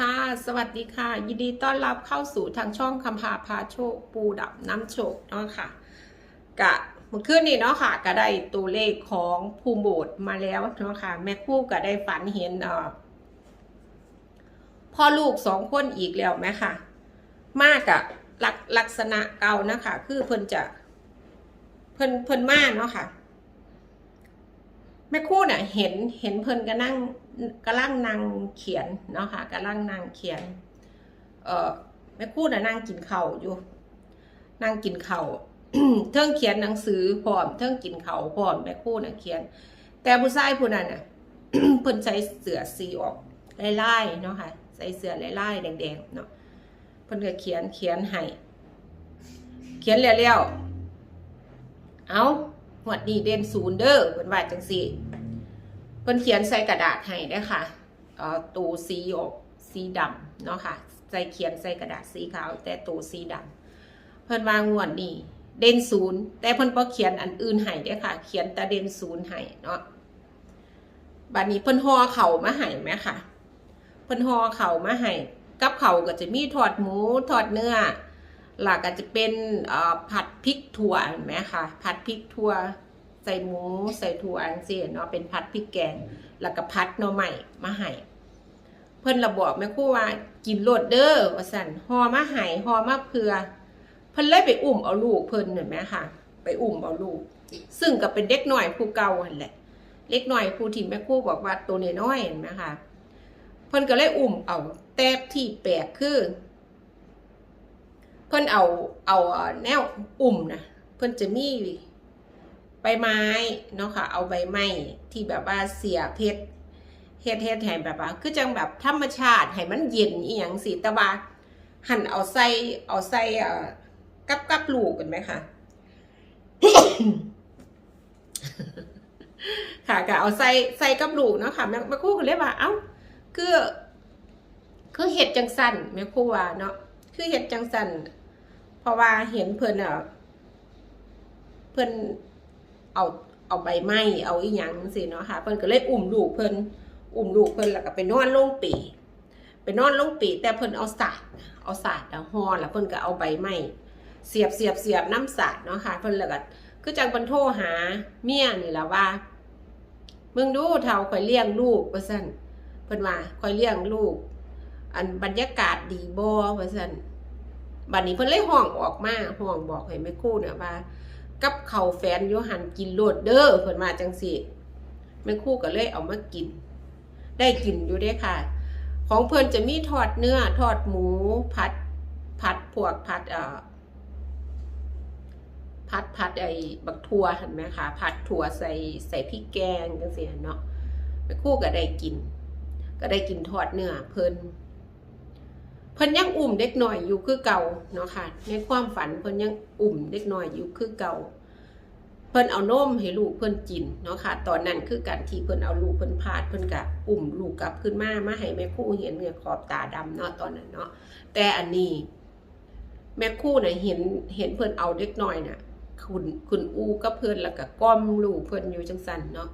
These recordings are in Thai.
ค่ะ สวัสดีค่ะ ยินดีต้อนรับเข้าสู่ทางช่องคำพาพาโชค ปูดับน้ำโชคเนาะค่ะกะเมื่อคืนนี้เนาะค่ะ ก็ได้ตัวเลขของภูมิโบสมาแล้วเนาะค่ะ แม่คู่ก็ได้ฝันเห็นเอ่อพ่อลูกสองคนอีกแล้วไหมค่ะ มากอะลักลักษณะเก่านะคะ คือเพิ่นจะ เพิ่นเพิ่นมากเนาะค่ะ แม่คู่เนี่ยเห็นเห็นเพลินก็นั่งกำลังนั่งเขียนเนาะค่ะกำลังนั่งเขียน เอ่อแม่ครู่น่ะนั่งกินข้าวอยู่นั่งกินข้าวเทิงเขียนหนังสือพร้อมเทิงกินข้าวพร้อมแม่ครู่น่ะเขียน แต่ผู้ชายผู้นั้นน่ะเพิ่นใส่เสื้อสีออกไลายๆเนาะค่ะ ใส่เสื้อไลายๆแดงๆเนาะเพิ่นก็เขียนเขียนให้เขียนแล้วๆเอา หวดนี้เด่นศูนย์เด้อเพิ่นว่าจังซี่เพิ่นเขียนใส่กระดาษให้เด้ค่ะเอ่อตูสีออกสีดำเนาะค่ะใส่เขียนใส่กระดาษสีขาว แต่ตูสีดำเพิ่นวางงวดนี้เด่นศูนย์แต่เพิ่นบ่เขียนอันอื่นให้เด้ค่ะ เขียนแต่เด่นศูนย์ให้เนาะบัดนี้เพิ่นห่อเข่ามาให้ไหมค่ะเพิ่นห่อเข่ามาให้กับเข่าก็จะมีทอดหมูทอดเนื้อ หลักก็จะเป็นผัดพริกถั่วเห็นไหมคะผัดพริกถั่วใส่หมูใส่ถั่วอันเสียเนาะเป็นผัดพริกแกง แล้วก็พัดหน่อใหม่มาให้เพิ่นระบอกแม่ครู่ว่ากินโลดเด้อว่าสั่นห่อมาให้ห่อมาเพื่อ เพิ่นเลยไปอุ้มเอาลูกเพิ่นเห็นไหมคะไปอุ้มเอาลูก ซึ่งก็เป็นเด็กหน้อยผู้เก่าหันแหละ เล็กหน้อยผู้ที่แม่ครู่บอกว่าตัวน้อยๆเห็นไหมคะเพิ่นก็เลยอุ้มเอาแต่ที่แปลกคือ เพิ่นเอาเอาแนวอุ้มนะเพิ่นจะมีใบไม้เนาะค่ะ เอาใบไม้ที่แบบว่าเสียเพชรเฮ็ดเฮ็ดให้แบบว่าคือจังแบบธรรมชาติให้มันเย็นอีหยังสิแต่ว่าหั่นเอาใส่เอาใส่เอ่อกับกับลูกกันไหมคะค่ะก็เอาใส่ใส่กับลูกเนาะค่ะแม่แม่ครู่ก็เลยว่า เอ้าคือ คือเห็ดจังสันแม่ครู่ว่าเนาะคือเห็ดจังสัน ราะว่าเห็นเพิ่นอะเพิ่นเอาเอาใบไม้เอาอีหยังสิเนาะค่ะเพิ่นก็เลยอุ้มลูกเพิ่นอุ้มลูกเพิ่นแล้วก็ไปนอนลงปีไปนอนลงปีแต่เพิ่นเอาสาดเอาสาดเอาห่อแล้วเพิ่นก็เอาใบไม้เสียบเสียบเสียบน้ำสาดเนาะค่ะเพิ่นแล้วก็คือจังเพิ่นโทรหาเมียนี่แหละว่ามึงดูเท่าข่อยเลี้ยงลูกว่าซั่นเพิ่นว่าข่อยเลี้ยงลูก อันบรรยากาศดีบ่ว่าซั่น บัดนี้เพิ่นเลยห้องออกมาห้องบอกให้แม่คู่เนี่ยว่า กับเขาแฟนโยหันกินโลดเด้อเพิ่นมาจังสิแม่คู่ก็เลยเอามากิน ได้กินอยู่เด้ค่ะ ของเพิ่นจะมีทอดเนื้อทอดหมูผัดผัดพวกผัดเอ่อผัดผัดไอ้บักทั่วเห็นไหมคะผัดถั่วใส่ใส่พริกแกงจังซี่เนาะแม่คู่ก็ได้กิน ก็ได้กินทอดเนื้อเพิ่น พิ่นยังอุ่มเด็กหน่อยอยู่คือเก่าเนาะค่ะ ในความฝันเพิ่นยังอุ่มเด็กหน่อยอยู่คือเก่า เพิ่นเอานมให้ลูกเพิ่นกินเนาะค่ะ ตอนนั้นคือการที่เพิ่นเอาลูกเพิ่นพาดเพิ่นกะอุ่มลูกกลับขึ้นมามาให้แม่คู่เห็นเนี่ยขอบตาดำเนาะตอนนั้นเนาะแต่อันนี้ แม่คู่น่ะเห็นเห็นเพิ่นเอาเด็กน้อยน่ะคุณคุณอูกับเพิ่นแล้วก็ก้อมลูกเพิ่นอยู่จังซันเนาะ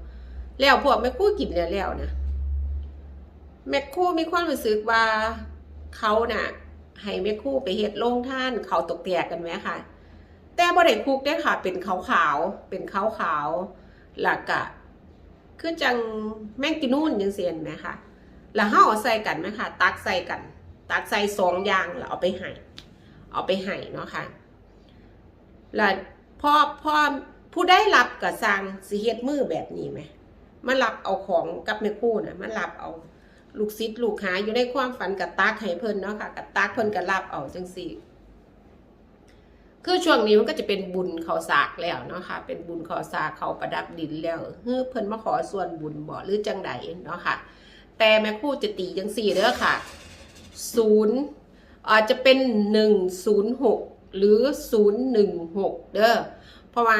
แล้วพวกแม่คู่กินแล้วแล้วนะแม่คู่มีความรู้สึกว่า เขาน่ะให้แม่คู่ไปเฮ็ดโรงท่านเขาตกแตกกันไหมค่ะ แต่บ่ได้คุกได้ค่ะ เป็นขาวๆเป็นขาวๆแล้วก็คือจังแมงกินูนจังเซี่เห็นไหมค่ะแล้วเฮาเอาใส่กันไหมค่ะตักใส่กัน ตักใส่สองอย่างแล้วเอาไปให้เอาไปให้เนาะค่ะแล้วพอพอผู้ได้รับก็สั่งสิเฮ็ดมือแบบนี้ไหมมารับเอาของกับแม่คู่นะมารับเอา ลูกศิษย์ลูกหาอยู่ในความฝันกับตักให้เพิ่นเนาะค่ะกับตักเพิ่นก็รับเอาจังซี่ คือช่วงนี้มันก็จะเป็นบุญเขาสากแล้วเนาะค่ะ เป็นบุญเขาสากเขาประดับดินแล้วเฮ้อเพิ่นมาขอส่วนบุญบ่หรือจังใดเนาะค่ะ แต่แม่คู่จะตีจังสี่เด้อค่ะศูนย์อาจจะเป็นหนึ่งศูนย์หกหรือศูนย์หนึ่งหกเด้อเพราะว่า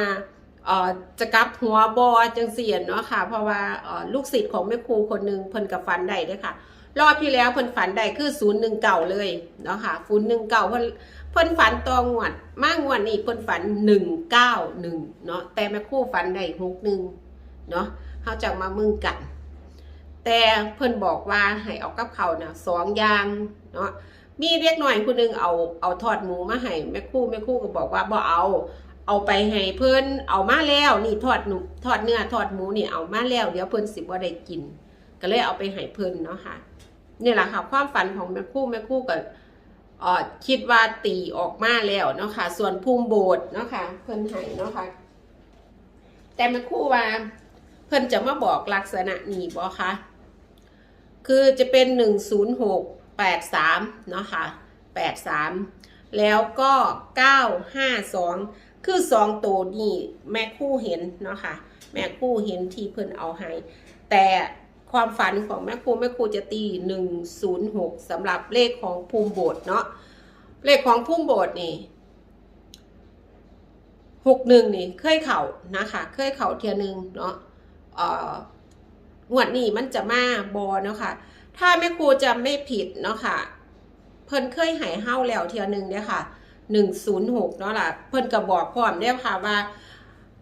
จะกลับหัวบอจังเสียนเนาะค่ะ เพราะว่าลูกศิษย์ของแม่ครูคนหนึ่งเพิ่นกับฟันได้เด้อค่ะ รอบที่แล้วเพิ่นฝันได้คือศูนย์หนึ่งเก่าเลยเนาะค่ะศูนย์หนึ่งเก่าเพิ่นเพิ่นฝันตองวดมากงวดนี้เพิ่นฝันหนึ่งเก้าหนึ่งเนาะแต่แม่ครูฝันได้หกหนึ่งเนาะเขาจะมามึงกัน แต่เพิ่นบอกว่าให้เอากับเขาเนี่ยสองอย่างเนาะมีเรียกหน่อยคนนึงเอาเอาทอดหมูมาให้แม่ครู่แม่ครู่ก็บอกว่าบ่เอา เอาไปให้เพิ่นเอามาแล้วนี่ทอดหนูทอดเนื้อทอดหมูนี่เอามาแล้ว เดี๋ยวเพิ่นสิบ่ได้กิน ก็เลยเอาไปให้เพิ่นเนาะค่ะนี่แหละค่ะความฝันของแม่คู่แม่คู่ก็เอ่อคิดว่าตีออกมาแล้วเนาะค่ะ ส่วนภูมิโบสถ์เนาะค่ะ เพิ่นให้เนาะค่ะ แต่แม่คู่ว่า เพิ่นจะมาบอกลักษณะนี้บ่คะคือจะเป็นหนึ่งศูนย์หกแปดสามเนาะค่ะแปดสามแล้วก็เก้าห้าสอง คือสองตัวนี่แม่คู่เห็นเนาะค่ะ แม่คู่เห็นที่เพิ่นเอาให้แต่ความฝันของแม่ครูแม่ครูจะตีหนึ่งศูนย์หกสำหรับเลขของภูมิโบสถ์เนาะเลขของภูมิโบสถ์นี่หกหนึ่งนี่เคยเข่านะคะเคยเข่าเทียหนึ่งเนาะเอ่องวดนี้มันจะมาบอเนาะค่ะ ถ้าแม่ครูจะไม่ผิดเนาะค่ะ เพิ่นเคยหายเฮ้าแล้วเทียหนึ่งเนี่ยค่ะ หนึ่งศูนย์หกเนาะล่ะ เพิ่นก็บอกพร้อมเนี่ยค่ะว่า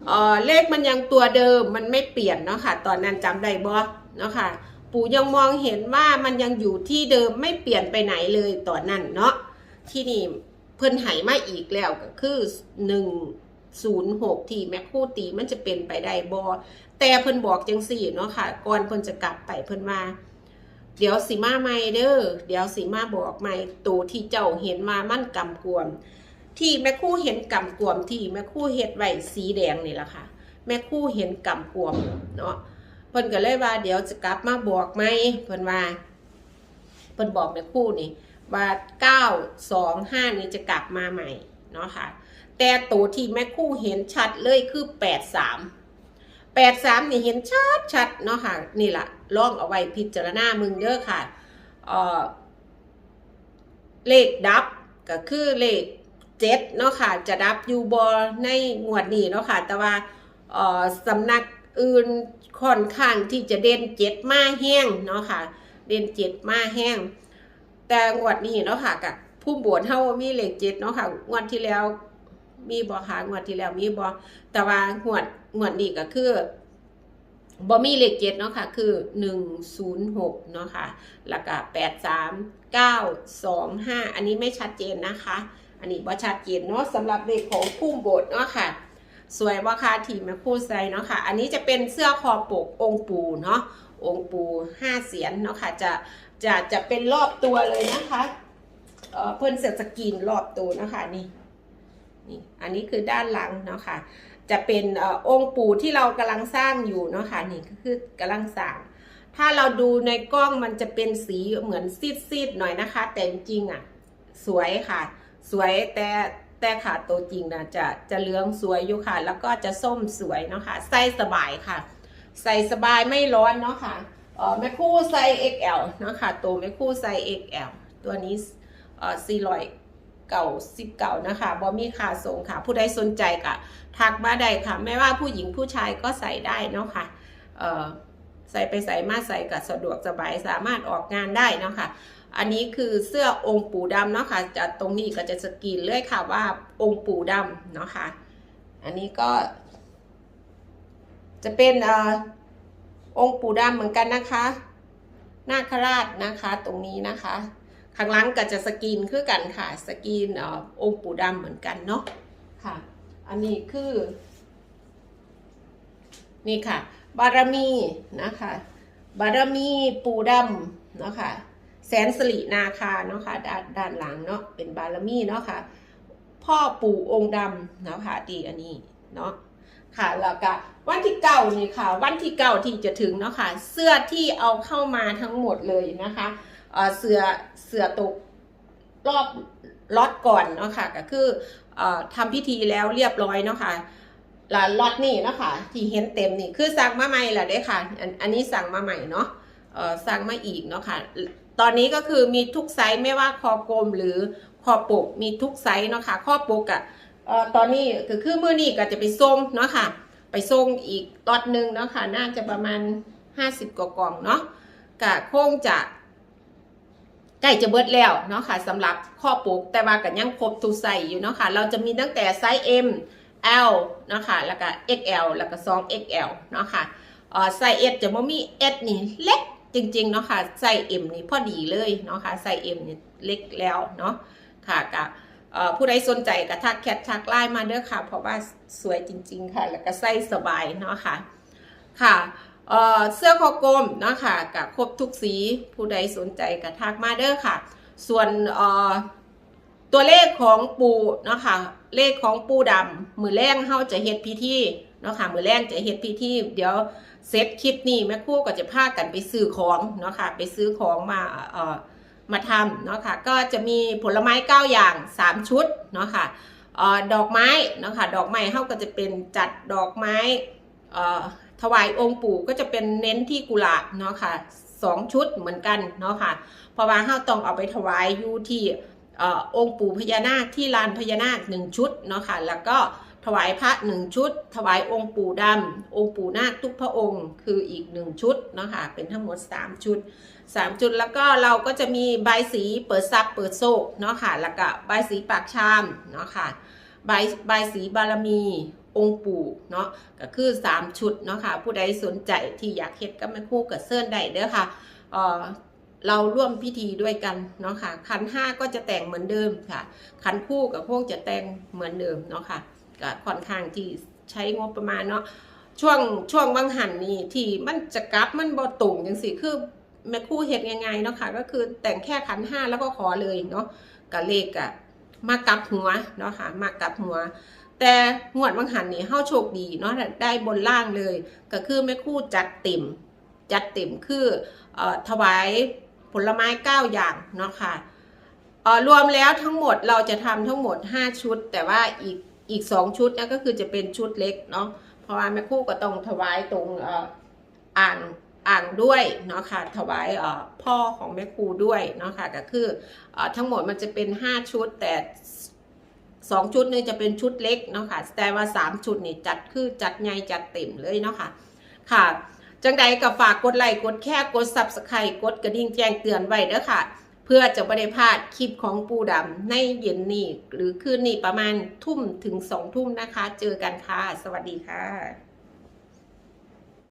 เออเลขมันยังตัวเดิมมันไม่เปลี่ยนเนาะค่ะ ตอนนั้นจำได้บ่เนาะค่ะ ปู่ยังมองเห็นว่ามันยังอยู่ที่เดิมไม่เปลี่ยนไปไหนเลยตอนนั้นเนาะที่นี่เพิ่นไหมาอีกแล้วก็คือหนึ่งศูนย์หกที่แม่ครู่ตีมันจะเป็นไปได้บ่แต่เพิ่นบอกจังสี่เนาะค่ะก่อนเพิ่นจะกลับไปเพิ่นมา เดี๋ยวสีมาใหม่เด้อเดี๋ยวสีมาบอกใหม่ตัวที่เจ้าเห็นมามั่นกำกวม ที่แม่คู่เห็นกำกวมที่แม่คู่เฮ็ดไว้สีแดงนี่แหละค่ะ แม่คู่เห็นกำกวมเนาะเพิ่นก็เลยว่า เดี๋ยวจะกลับมาบอกไหมเพิ่นว่าเพิ่นบอกแม่คู่นี่ว่าเก้าสองห้านี่จะกลับมาใหม่เนาะค่ะ แต่ตัวที่แม่คู่เห็นชัดเลยคือแปดสาม แปดสามนี่เห็นชัดชัดเนาะค่ะนี่แหละล่องเอาไว้พิจารณามึงเด้อค่ะเอ่อเลขดับก็คือเลขเจ็ดเนาะค่ะจะดับอยูบอในงวดนี้เนาะค่ะ แต่ว่าเอ่อสำนักอื่นค่อนข้างที่จะเด่นเจ็ดมาแห้งเนาะค่ะ เด่นเจ็ดมาแห้ง แต่งวดนี้เนาะค่ะกับผู้บวชเฮามีเลขเจ็ดเนาะค่ะงวดที่แล้ว มีบอค่ะงวดที่แล้วมีบอแต่ว่างวดงวดนี้ก็คือบ่มีเลขเจ็ดเนาะค่ะคือหนึ่งศูนย์หกเนาะค่ะแล้วก็แปดสามเก้าสองห้าอันนี้ไม่ชัดเจนนะคะ อันนี้ว่ชัดเจนเนาะสำหรับเลขของพุ่มโบสถ์เนาะค่ะ สวยว่าคาทีแม่คู่ใส่เนาะค่ะ อันนี้จะเป็นเสื้อคอปกองปูเนาะองปูห้าเสียนเนาะค่ะจะจะจะเป็นรอบตัวเลยนะคะเอ่อเพิ่นเสร็จสกรีนรอบตัวนะคะนี่ นี่อันนี้คือด้านหลังเนาะค่ะจะเป็นออองค์ปู่ที่เรากำลังสร้างอยู่เนาะค่ะนี่ก็คือกำลังสร้าง ถ้าเราดูในกล้องมันจะเป็นสีเหมือนซีดๆหน่อยนะคะ แต่จริงๆอะสวยค่ะ สวยแต่แต่ค่ะตัวจริงนะจะจะเหลืองสวยอยู่ค่ะ แล้วก็จะส้มสวยเนาะค่ะใส่สบายค่ะ ใส่สบายไม่ร้อนเนาะค่ะเออแม่คู่ไซส์ XL เนาะค่ะตัวแม่คู่ไซส์ XL ตัวนี้เออ400 เก่าสิบเก่านะคะบอมีค่าส่งค่ะ ผู้ใดสนใจก็ทักมาได้ค่ะ ไม่ว่าผู้หญิงผู้ชายก็ใส่ได้เนาะค่ะใส่ไปใส่มาใส่กับสะดวกสบายสามารถออกงานได้เนาะค่ะอันนี้คือเสื้อองค์ปู่ดำเนาะค่ะจากตรงนี้ก็จะสกรีนเลยค่ะว่าองค์ปู่ดำเนาะค่ะอันนี้ก็ จะเป็นเอ่อองค์ปู่ดำเหมือนกันนะคะนาคราชนะคะ ตรงนี้นะคะ ข้างหล่างก็จะสกรีนคือกันค่ะ สกรีนออองค์ปู่ดำเหมือนกันเนาะค่ะ อันนี้คือ นี่ค่ะ บารมีนะคะ บารมีปู่ดำเนาะค่ะแสนสิรินาคาเนาะค่ะด้านด้านหลังเนาะเป็นบารมีเนาะค่ะ พ่อปู่องค์ดำเนาะค่ะดีอันนี้เนาะค่ะแล้วก็วันที่เก้านี่ค่ะ วันที่เก้าที่จะถึงเนาะค่ะ เสื้อที่เอาเข้ามาทั้งหมดเลยนะคะ เสือเสือตกรอบล็อตก่อนเนาะค่ะก็คืออ่อทำพิธีแล้วเรียบร้อยเนาะค่ะลล็อตนี่เนาะค่ะที่เห็นเต็มนี่คือสั่งมาใหม่แหละเด้ค่ะอันอันนี้สั่งมาใหม่เนาะสั่งมาอีกเนาะค่ะตอนนี้ก็คือมีทุกไซส์ไม่ว่าคอกลมหรือคอปกมีทุกไซส์เนาะค่ะข้อปกอะ่ะตอนนี้ก็คือมือนี้ก็จะไปส่งเนาะค่ะไปส่งอีกตอดหนึ่งเนาะค่ะน่าจะประมาณ 50 กว่ากล่องเนาะกะคงจะ ใกล้จะเบิดแล้วเนาะค่ะสำหรับข้อปกแต่ว่ากันยังครบทุกไซส์อยู่เนาะค่ะเราจะมีตั้งแต่ไซส์ M L เนาะค่ะแล้วก็ XL แล้วก็ 2XL เนาะค่ะเอ่อไซส์ S จะบ่มี S นี่เล็กจริงๆเนาะค่ะใส่เอ็มนี่พอดีเลยเนาะค่ะใส่เอ็มนี่เล็กแล้วเนาะค่ะกับผู้ใดสนใจก็ทักแคททักไลน์มาเด้อค่ะ เพราะว่าสวยจริง ๆ ค่ะ แล้วก็ใส่สบายเนาะค่ะ ค่ะ เสื้อคอกลมนะค่ะกับครบทุกสี ผู้ใดสนใจก็ทักมาเด้อค่ะ ส่วนตัวเลขของปูนะค่ะเลขของปูดำมือแรงเฮาจะเฮ็ดพิธีเนาะค่ะมือแรงจะเฮ็ดพิธีเดี๋ยวเซตคลิปนี้แม่ครู่ก็จะพากันไปซื้อของเนาะค่ะไปซื้อของมาเอ่อมาทำเนาะค่ะก็จะมีผลไม้9อย่าง3ชุดเนาะค่ะออดอกไม้เนาะค่ะดอกไม้เฮาก็จะเป็นจัดดอกไม้อ่อ ถวายองค์ปู่ก็จะเป็นเน้นที่กุหลาบเนาะค่ะสองชุดเหมือนกันเนาะค่ะเพราะว่าเฮาต้องเอาไปถวายอยู่ที่อองค์ปู่พญานาคที่ลานพญานาคหนึ่งชุดเนาะค่ะแล้วก็ถวายพระหนึ่งชุด ถวายองค์ปู่ดำองค์ปู่นาคทุกพระองค์ คืออีกหนึ่งชุดเนาะค่ะเป็นทั้งหมด 3 ชุด3จุดแล้วก็เราก็จะมีใบสีเปิดซับเปิดโซกเนาะค่ะแล้วก็ใบสีปากชามเนาะค่ะใบใบสีบารมี องค์ปู่เนาะก็คือ 3 ชุดเนาะค่ะผู้ใดสนใจที่อยากเฮ็ดก็มาคู่กับเซิร์นได้เด้อค่ะเอ่อเราร่วมพิธีด้วยกันเนาะค่ะขันห้าก็จะแต่งเหมือนเดิมค่ะขันคู่กับพวกจะแต่งเหมือนเดิมเนาะค่ะก็ค่อนข้างที่ใช้งบประมาณเนาะช่วงช่วงบางหันนี่ที่มันจะกลับมันบ่ตรงจังสิคือแม่คู่เฮ็ดยังไงเนาะค่ะก็คือแต่งแค่ขันห้าแล้วก็ขอเลยเนาะกับเลขอะมากลับหัวเนาะค่ะมากลับหัว แต่งวดบางหันนี่เฮาโชคดีเนาะได้บนล่างเลย ก็คือแม่คู่จัดเต็มจัดเต็มคือเอ่อถวายผลไม้เก้าอย่างเนาะค่ะเอ่อรวมแล้วทั้งหมดเราจะทำทั้งหมด 5 ชุด แต่ว่าอีกอีกสองชุดนะก็คือจะเป็นชุดเล็กเนาะเพราะว่าแม่คู่ก็ต้องถวายตรงเอ่ออ่างอ่างด้วยเนาะค่ะถวายเอ่อพ่อของแม่ครูด้วยเนาะค่ะก็คือเอ่อทั้งหมดมันจะเป็น 5 ชุดแต่ สองชุดนี่จะเป็นชุดเล็กเนาะค่ะแต่ว่าสามชุดนี่จัดคือจัดใหญ่จัดเต็มเลยเนาะค่ะ ค่ะ จังใดก็ฝากกดไลค์กดแค่กดซับสไครต์กดกระดิ่งแจ้งเตือนไว้เด้อค่ะ เพื่อจะไม่ได้พลาดคลิปของปูดำในเย็นนี้หรือคืนนี้ประมาณทุ่มถึงสองทุ่มนะคะ เจอกันค่ะ สวัสดีค่ะ